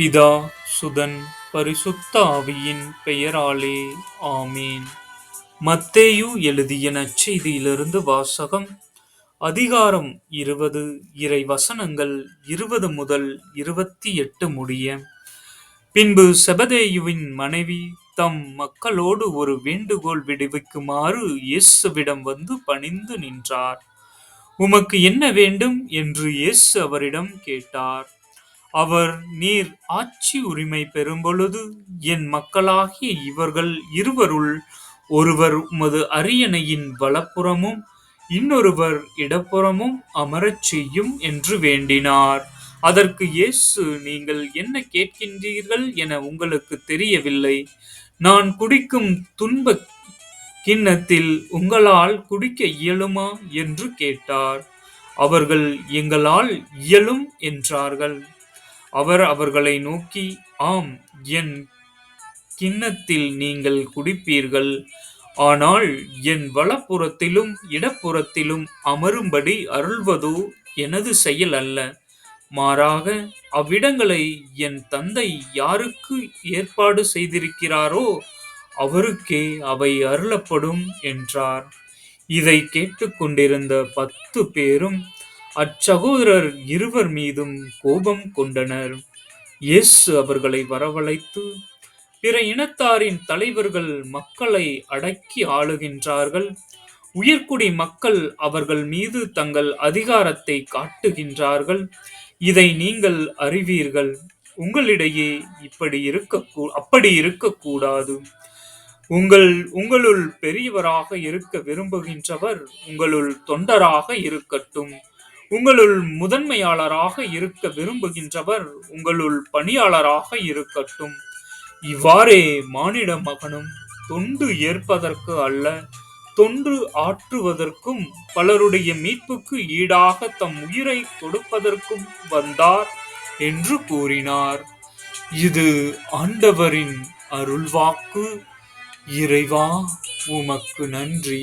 பிதா சுதன் பரிசுத்த ஆவியின் பெயராலே ஆமீன். மத்தேயு எழுதிய நற்செய்தியிலிருந்து வாசகம் அதிகாரம் இருபது இறை வசனங்கள் இருபது முதல் இருபத்தி எட்டு முடிய. பின்பு செபதேயுவின் மனைவி தம் மக்களோடு ஒரு வேண்டுகோள் விடுவிக்குமாறு இயேசுவிடம் வந்து பணிந்து நின்றார். உமக்கு என்ன வேண்டும்? என்று இயேசு அவரிடம் கேட்டார். அவர் நீர் ஆட்சி உரிமை பெறும்பொழுது என் மக்களாகிய இவர்கள் இருவருள் ஒருவர் உமது அரியணையின் வலப்புறமும் இன்னொருவர் இடப்புறமும் அமரச் செய்யும் என்று வேண்டினார். அதற்கு இயேசு நீங்கள் என்ன கேட்கின்றீர்கள் என உங்களுக்கு தெரியவில்லை. நான் குடிக்கும் துன்ப கிண்ணத்தில் உங்களால் குடிக்க இயலுமா என்று கேட்டார். அவர்கள் எங்களால் இயலும் என்றார்கள். அவர் அவர்களை நோக்கி ஆம் என் கிண்ணத்தில் நீங்கள் குடிப்பீர்கள். ஆனால் என் வலப்புறத்திலும் இடப்புறத்திலும் அமரும்படி அருள்வதோ எனது செயல் அல்ல. மாறாக அவ்விடங்களை என் தந்தை யாருக்கு ஏற்பாடு செய்திருக்கிறாரோ அவருக்கே அவை அருளப்படும் என்றார். இதை கேட்டுக்கொண்டிருந்த பத்து பேரும் அச்சகோதரர் இருவர் மீதும் கோபம் கொண்டனர். இயேசு அவர்களை வரவழைத்து பிற இனத்தாரின் தலைவர்கள் மக்களை அடக்கி ஆளுகின்றார்கள். உயர்குடி மக்கள் அவர்கள் மீது தங்கள் அதிகாரத்தை காட்டுகின்றார்கள். இதை நீங்கள் அறிவீர்கள். உங்களிடையே இப்படி இருக்க அப்படி இருக்கக்கூடாது. உங்கள் உங்களுள் பெரியவராக இருக்க விரும்புகின்றவர் உங்களுள் தொண்டராக இருக்கட்டும். உங்களுள் முதன்மையாளராக இருக்க விரும்புகின்றவர் உங்களுள் பணியாளராக இருக்கட்டும். இவ்வாறே மானிட மகனும் தொண்டு ஏற்பதற்கு அல்ல தொண்டு ஆற்றுவதற்கும் பலருடைய மீட்புக்கு ஈடாக தம் உயிரை கொடுப்பதற்கும் வந்தார் என்று கூறினார். இது ஆண்டவரின் அருள்வாக்கு. இறைவா உமக்கு நன்றி.